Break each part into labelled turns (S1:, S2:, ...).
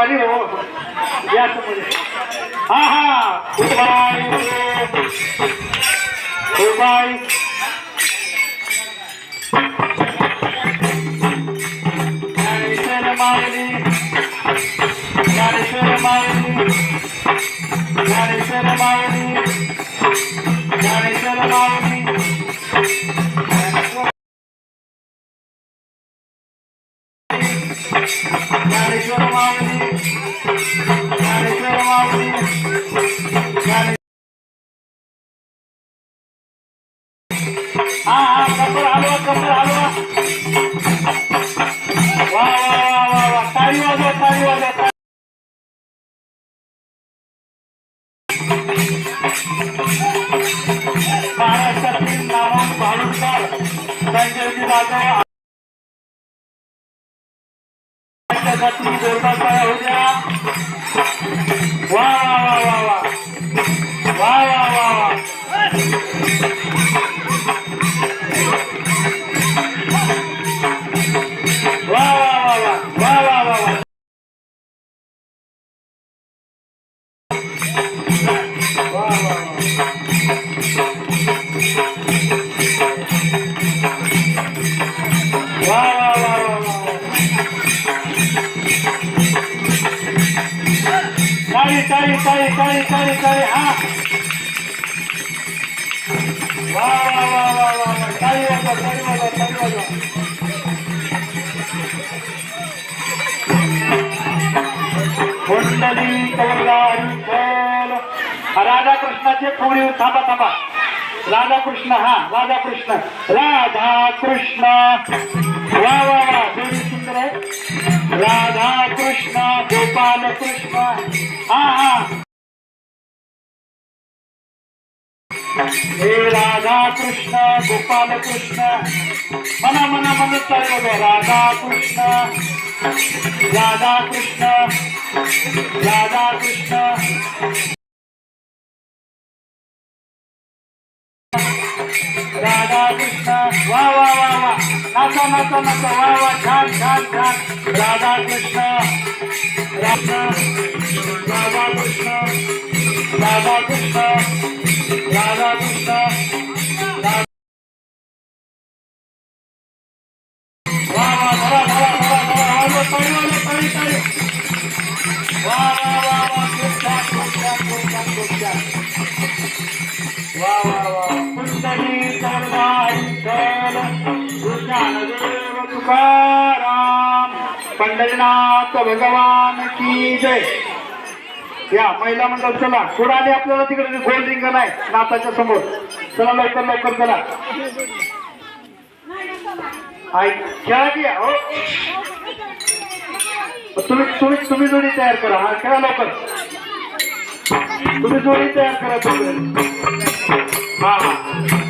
S1: Valeu! हा हा. महाराष्ट्रातील नारायण भालुडकर संजयजी जाधव आमच्यासाठी बोलतात होत्या वा वा वा वा. वा वा वा वा. वा टाळी टाळी टाळी टाळी टाळी हा. वा वा वा वा वा वा. टाळी वाजवा टाळी वाजवा टाळी वाजवा कुंडली कौलारी बोल. राधा कृष्णाचे थोडी थांबा थांबा. राधा कृष्ण हा राधा कृष्ण राधा कृष्ण वा वा वा. राधा कृष्ण गोपाल कृष्ण. हा हा. हे राधा कृष्ण गोपाल कृष्ण. मना मना मन चालू राधा कृष्ण. राधा कृष्ण. राधा कृष्ण. राधा कृष्ण वा वा वा वा नाचा नाचा नाचा वा वा छान छान छान राधा कृष्ण राधा राधा कृष्ण राधा कृष्ण राधा कृष्ण वा वा वा वा ज्ञानदेव तुकाराम पंढरीनाथ भगवान की जय. या महिला मंडळ चला पुढे आली आपल्याला तिकडे गोल रिंगण आहे नाताच्या समोर. चला लवकर लवकर चला. हाय खेळा की हो? तुम्ही तुम्ही तुम्ही जोडी तयार करा हा खेळा लवकर. तुम्ही जोडी तयार करा तुम्ही. हा हा.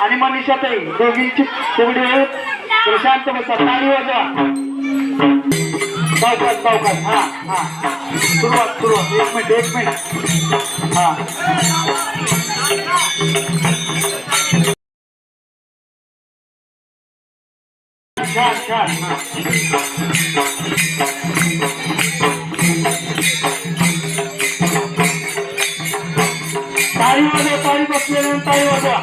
S1: आणि मनीषाताई दोघींची कोविड वेळ प्रशांत बसा ताली वाजवा पावकात पावकात हा हा. सुरुवात सुरुवात. एक मिनिट एक मिनिट. हा. छान वाजवा ताळी बसले ताळी वाजवा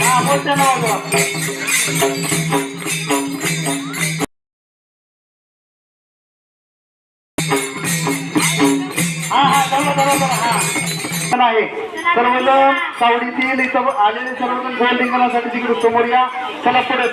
S1: हा मोठ्या वाजवा हा हा चला चला चला हा. आहे. सर्वजण सावडीतील इथं आलेले सर्वजण गोल लिंगनासाठी तिकडे समोर या. चला पुढे.